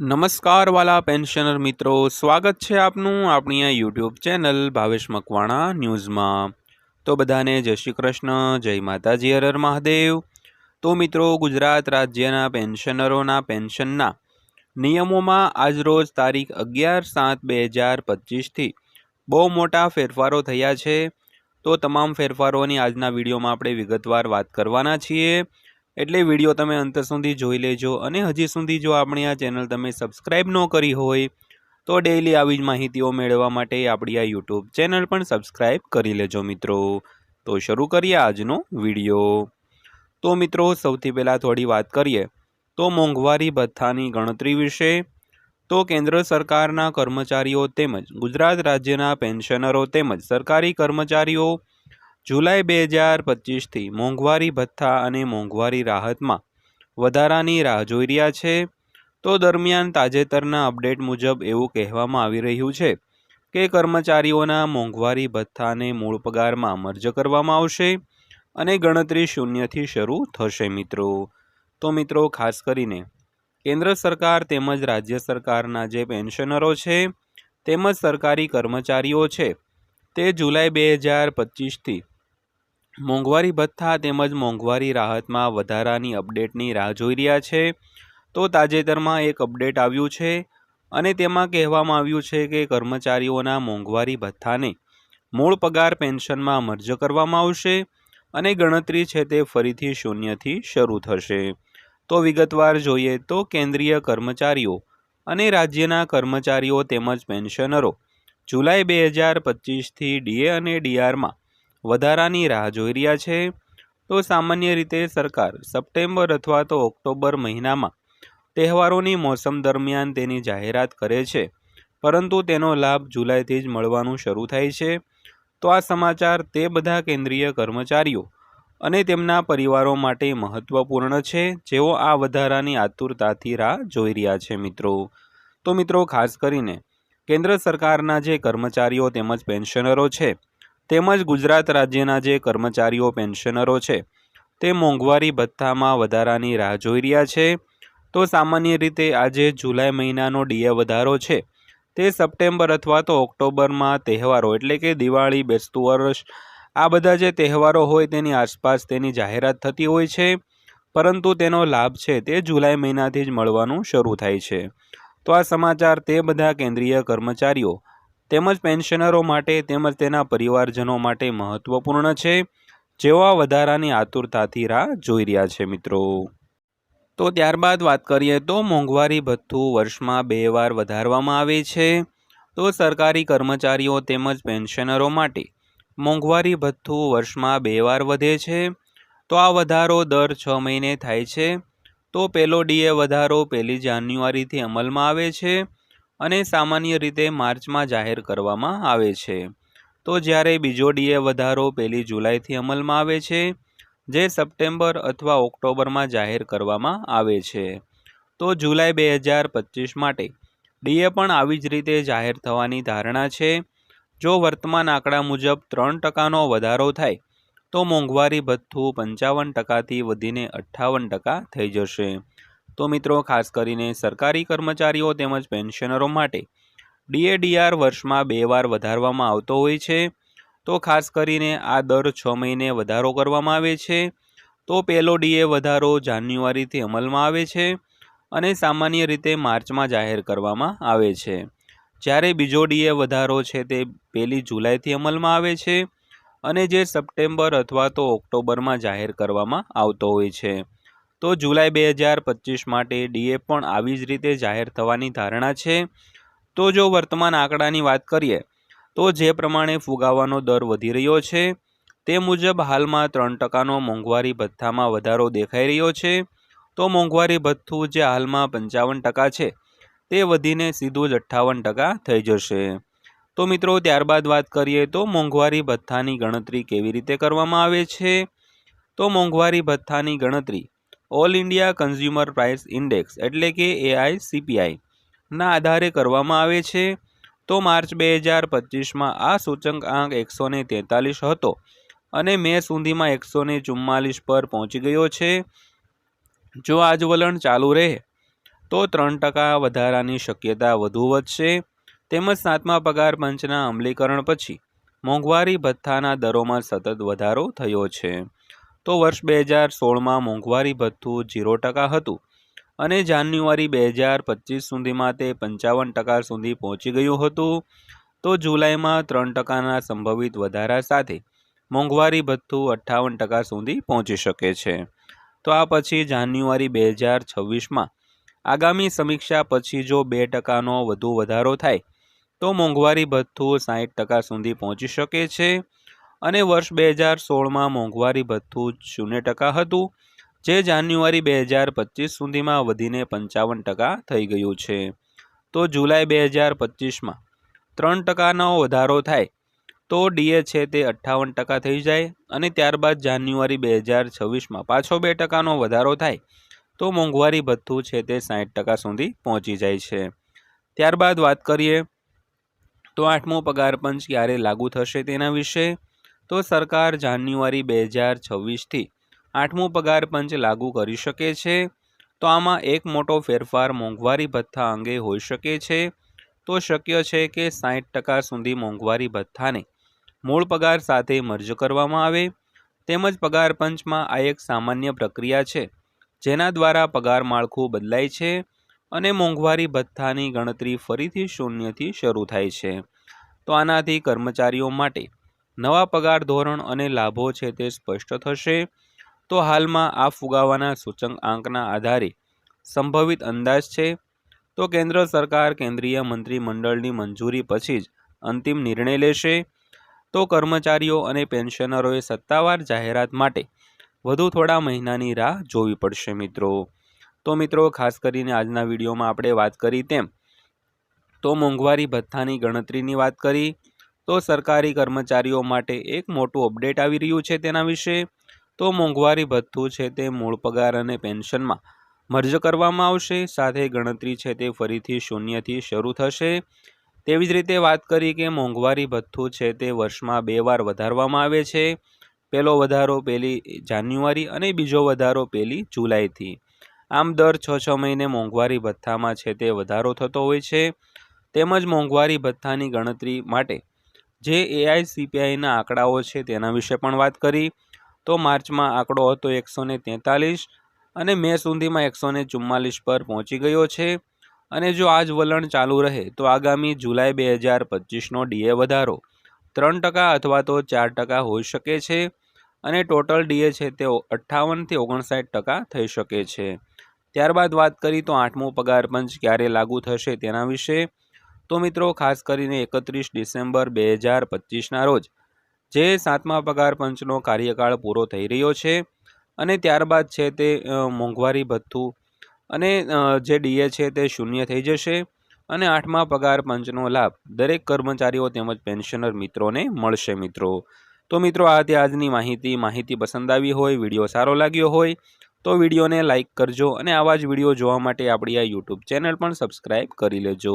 નમસ્કાર વાલા પેન્શનર મિત્રો, સ્વાગત છે આપનું આપણી આ યુટ્યુબ ચેનલ ભાવેશ મકવાણા ન્યૂઝમાં. તો બધાને જય શ્રી કૃષ્ણ, જય માતાજી હરર મહાદેવ. તો મિત્રો, ગુજરાત રાજ્યના પેન્શનરોના પેન્શનના નિયમોમાં આજરોજ તારીખ અગિયાર સાત બે હજાર પચીસથી બહુ મોટા ફેરફારો થયા છે. તો તમામ ફેરફારોની આજના વિડીયોમાં આપણે વિગતવાર વાત કરવાના છીએ. એટલે વીડિયો તમે અંત સુધી જોઈ લેજો અને હજી સુધી જો આપણી આ ચેનલ તમે સબસ્ક્રાઈબ ન કરી હોય, તો ડેઈલી આવી જ માહિતીઓ મેળવવા માટે આપણી આ યુટ્યુબ ચેનલ પણ સબસ્ક્રાઈબ કરી લેજો મિત્રો. તો શરૂ કરીએ આજનો વીડિયો. તો મિત્રો, સૌથી પહેલાં થોડી વાત કરીએ. તો મોંઘવારી ભથ્થાની ગણતરી વિશે. તો કેન્દ્ર સરકારના કર્મચારીઓ તેમજ ગુજરાત રાજ્યના પેન્શનરો તેમજ સરકારી કર્મચારીઓ જુલાઈ બે હજાર પચીસથી મોંઘવારી ભથ્થા અને મોંઘવારી રાહતમાં વધારાની રાહ જોઈ રહ્યા છે. તો દરમિયાન તાજેતરના અપડેટ મુજબ એવું કહેવામાં આવી રહ્યું છે કે કર્મચારીઓના મોંઘવારી ભથ્થાને મૂળ પગારમાં મર્જ કરવામાં આવશે અને ગણતરી શૂન્યથી શરૂ થશે મિત્રો. તો મિત્રો, ખાસ કરીને કેન્દ્ર સરકાર તેમજ રાજ્ય સરકારના જે પેન્શનરો છે તેમજ સરકારી કર્મચારીઓ છે તે જુલાઈ બે હજાર પચીસથી મોંઘવારી ભથ્થા તેમજ મોંઘવારી રાહતમાં વધારાની અપડેટની રાહ જોઈ રહ્યા છે. તો તાજેતરમાં એક અપડેટ આવ્યું છે અને તેમાં કહેવામાં આવ્યું છે કે કર્મચારીઓના મોંઘવારી ભથ્થાને મૂળ પગાર પેન્શનમાં મર્જ કરવામાં આવશે અને ગણતરી છે તે ફરીથી શૂન્યથી શરૂ થશે. તો વિગતવાર જોઈએ તો કેન્દ્રીય કર્મચારીઓ અને રાજ્યના કર્મચારીઓ તેમજ પેન્શનરો જુલાઈ બે હજાર પચીસથી ડીએ અને ડીઆરમાં વધારાની રાહ જોઈ રહ્યા છે. તો સામાન્ય રીતે સરકાર સપ્ટેમ્બર અથવા તો ઓક્ટોબર મહિનામાં તહેવારોની મોસમ દરમિયાન તેની જાહેરાત કરે છે. પરંતુ તેનો લાભ જુલાઈથી જ મળવાનું શરૂ થાય છે. તો આ સમાચાર તે બધા કેન્દ્રીય કર્મચારીઓ અને તેમના પરિવારો માટે મહત્વપૂર્ણ છે. જેઓ આ વધારાની આતુરતાથી રાહ જોઈ રહ્યા છે મિત્રો. તો મિત્રો ખાસ કરીને કેન્દ્ર સરકારના જે કર્મચારીઓ તેમજ પેન્શનરો છે તેમજ ગુજરાત રાજ્યના જે કર્મચારીઓ, પેન્શનરો છે, તે મોંઘવારી ભથ્થામાં વધારાની રાહ જોઈ રહ્યા છે. તો સામાન્ય રીતે આજે જુલાઈ મહિનાનો ડીએ વધારો છે. તે સપ્ટેમ્બર અથવા તો ઓક્ટોબરમાં તહેવારો એટલે કે દિવાળી, બેસતું વર્ષ, આ બધા જે તહેવારો હોય તેની આસપાસ તેની જાહેરાત થતી હોય છે. પરંતુ તેનો લાભ છે તે જુલાઈ મહિનાથી જ મળવાનું શરૂ થાય છે. તો આ સમાચાર તે બધા કેન્દ્રીય કર્મચારીઓ તેમજ પેન્શનરો માટે તેમજ તેના પરિવારજનો માટે મહત્વપૂર્ણ છે આ વધારાની આતુરતાથી રાહ જોઈ રહ્યા છે મિત્રો. તો ત્યારબાદ વાત કરીએ તો મોંઘવારી ભથ્થું વર્ષમાં બે વાર વધારવામાં આવે છે. તો સરકારી કર્મચારીઓ તેમજ પેન્શનરો માટે મોંઘવારી ભથ્થું વર્ષમાં બે વાર વધે છે. તો આ વધારો દર છ મહિને થાય છે. તો પહેલો ડીએ વધારો પહેલી જાન્યુઆરીથી અમલમાં આવે છે. અને સામાન્ય રીતે માર્ચમાં જાહેર કરવામાં આવે છે. તો જ્યારે બીજો ડીએ વધારો પહેલી જુલાઈથી અમલમાં આવે છે, જે સપ્ટેમ્બર અથવા ઓક્ટોબરમાં જાહેર કરવામાં આવે છે. તો જુલાઈ બે હજાર પચીસ માટે ડીએ પણ આવી જ રીતે જાહેર થવાની ધારણા છે. જો વર્તમાન આંકડા મુજબ ત્રણ ટકાનો વધારો થાય, તો મોંઘવારી ભથ્થું પંચાવન ટકાથી વધીને અઠ્ઠાવન ટકા થઈ જશે. તો મિત્રો, ખાસ કરીને સરકારી કર્મચારીઓ તેમજ પેન્શનરો માટે ડીએડીઆર વર્ષમાં બે વાર વધારવામાં આવતો હોય છે. તો ખાસ કરીને આ દર છ મહિને વધારો કરવામાં આવે છે. તો પહેલો ડીએ વધારો જાન્યુઆરીથી અમલમાં આવે છે અને સામાન્ય રીતે માર્ચમાં જાહેર કરવામાં આવે છે. જ્યારે બીજો ડીએ વધારો છે તે પહેલી જુલાઈથી અમલમાં આવે છે અને જે સપ્ટેમ્બર અથવા તો ઓક્ટોબરમાં જાહેર કરવામાં આવતો હોય છે. તો જુલાઈ બે હજાર પચીસ માટે ડીએ પણ આવી જ રીતે જાહેર થવાની ધારણા છે. તો જો વર્તમાન આંકડાની વાત કરીએ, તો જે પ્રમાણે ફુગાવાનો દર વધી રહ્યો છે, તે મુજબ હાલમાં ત્રણ ટકાનો મોંઘવારી ભથ્થામાં વધારો દેખાઈ રહ્યો છે. તો મોંઘવારી ભથ્થું જે હાલમાં પંચાવન ટકા છે, તે વધીને સીધું જ અઠ્ઠાવન ટકા થઈ જશે. તો મિત્રો, ત્યારબાદ વાત કરીએ તો મોંઘવારી ભથ્થાની ગણતરી કેવી રીતે કરવામાં આવે છે? તો મોંઘવારી ભથ્થાની ગણતરી all India consumer price index એટલે કે એઆઈ સીપીઆઈના આધારે કરવામાં આવે છે. તો માર્ચ બે હજાર પચીસમાં આ સૂચકાંક એકસો ને તેતાલીસ હતો અને મે સુધીમાં એકસો ને ચુમ્માલીસ પર પહોંચી ગયો છે. જો આજ વલણ ચાલુ રહે, તો ત્રણ ટકા વધારાની શક્યતા વધુ વધશે. તેમજ સાતમા પગાર પંચના અમલીકરણ પછી મોંઘવારી ભથ્થાના દરોમાં સતત વધારો થયો છે. તો વર્ષ બે હજાર સોળમાં મોંઘવારી ભથ્થું ઝીરો ટકા હતું અને જાન્યુઆરી બે હજાર પચીસ સુધીમાં તે પંચાવન ટકા સુધી પહોંચી ગયું હતું. તો જુલાઈમાં ત્રણ ટકાના સંભવિત વધારા સાથે મોંઘવારી ભથ્થું અઠ્ઠાવન ટકા સુધી પહોંચી શકે છે. તો આ પછી જાન્યુઆરી બે હજાર છવ્વીસમાં આગામી સમીક્ષા પછી જો બે ટકાનો વધુ વધારો થાય તો મોંઘવારી ભથ્થું સાહીઠ ટકા સુધી પહોંચી શકે છે. અને વર્ષ બે હજાર સોળમાં મોંઘવારી ભથ્થું શૂન્ય ટકા હતું, જે જાન્યુઆરી બે હજાર પચીસ સુધીમાં વધીને પંચાવન ટકા થઈ ગયું છે. તો જુલાઈ બે હજાર પચીસમાં ત્રણ ટકાનો વધારો થાય, તો ડીએ છે તે અઠ્ઠાવન ટકા થઈ જાય અને ત્યારબાદ જાન્યુઆરી બે હજાર છવ્વીસમાં પાછો બે ટકાનો વધારો થાય, તો મોંઘવારી ભથ્થું છે તે સાઠ ટકા સુધી પહોંચી જાય છે. ત્યારબાદ વાત કરીએ, તો આઠમો પગાર પંચ ક્યારે લાગુ થશે તેના વિશે? તો સરકાર જાન્યુઆરી બે હજાર છવ્વીસથી આઠમું પગાર પંચ લાગુ કરી શકે છે. તો આમાં એક મોટો ફેરફાર મોંઘવારી ભથ્થા અંગે હોઈ શકે છે. તો શક્ય છે કે સાઠ ટકા સુધી મોંઘવારી ભથ્થાને મૂળ પગાર સાથે મર્જ કરવામાં આવે. તેમજ પગાર પંચમાં આ એક સામાન્ય પ્રક્રિયા છે, જેના દ્વારા પગાર માળખું બદલાય છે અને મોંઘવારી ભથ્થાની ગણતરી ફરીથી શૂન્યથી શરૂ થાય છે. તો આનાથી કર્મચારીઓ માટે નવા પગાર ધોરણ અને લાભો છે તે સ્પષ્ટ થશે. તો હાલમાં આ ફુગાવાના સૂચક આંકના આધારે સંભવિત અંદાજ છે. તો કેન્દ્ર સરકાર કેન્દ્રીય મંત્રીમંડળની મંજૂરી પછી જ અંતિમ નિર્ણય લેશે. તો કર્મચારીઓ અને પેન્શનરોએ સત્તાવાર જાહેરાત માટે વધુ થોડા મહિનાની રાહ જોવી પડશે મિત્રો. તો મિત્રો, ખાસ કરીને આજના વિડીયોમાં આપણે વાત કરી તેમ તો મોંઘવારી ભથ્થાની ગણતરીની વાત કરી. તો સરકારી કર્મચારીઓ માટે એક મોટું અપડેટ આવી રહ્યું છે તેના વિશે. તો મોંઘવારી ભથ્થું છે તે મૂળ પગાર અને પેન્શનમાં મર્જ કરવામાં આવશે. સાથે ગણતરી છે તે ફરીથી શૂન્યથી શરૂ થશે. તેવી જ રીતે વાત કરી કે મોંઘવારી ભથ્થું છે તે વર્ષમાં બે વાર વધારવામાં આવે છે. પહેલો વધારો પહેલી જાન્યુઆરી અને બીજો વધારો પહેલી જુલાઈથી. આમ દર છ છ મહિને મોંઘવારી ભથ્થામાં છે તે વધારો થતો હોય છે. તેમજ મોંઘવારી ભથ્થાની ગણતરી માટે જે એઆઈ સીપીઆઈના આંકડાઓ છે તેના વિશે પણ વાત કરી. તો માર્ચમાં આંકડો હતો એકસો ને અને મે સુધીમાં એકસો ને ચુમ્માલીસ પર પહોંચી ગયો છે. અને જો આ જ વલણ ચાલુ રહે તો આગામી જુલાઈ બે હજાર પચીસનો ડીએ વધારો ત્રણ ટકા અથવા તો ચાર ટકા હોઈ શકે છે અને ટોટલ ડીએ છે તે અઠ્ઠાવનથી ઓગણસાઠ ટકા થઈ શકે છે. ત્યારબાદ વાત કરી તો આઠમો પગાર પંચ ક્યારે લાગુ થશે તેના વિશે. તો મિત્રો, ખાસ કરીને એકત્રીસ ડિસેમ્બર બે હજાર પચીસના રોજ, જે સાતમા પગાર પંચનો કાર્યકાળ પૂરો થઈ રહ્યો છે અને ત્યારબાદ છે તે મોંઘવારી ભથ્થું અને જે ડીએ છે તે શૂન્ય થઈ જશે અને આઠમા પગાર પંચનો લાભ દરેક કર્મચારીઓ તેમજ પેન્શનર મિત્રોને મળશે મિત્રો. તો મિત્રો, આ તે આજની માહિતી. માહિતી પસંદ આવી હોય, વીડિયો સારો લાગ્યો હોય, તો વિડીયોને લાઇક કરજો અને આવા જ વીડિયો જોવા માટે આપણી આ યુટ્યુબ ચેનલ પણ સબસ્ક્રાઈબ કરી લેજો.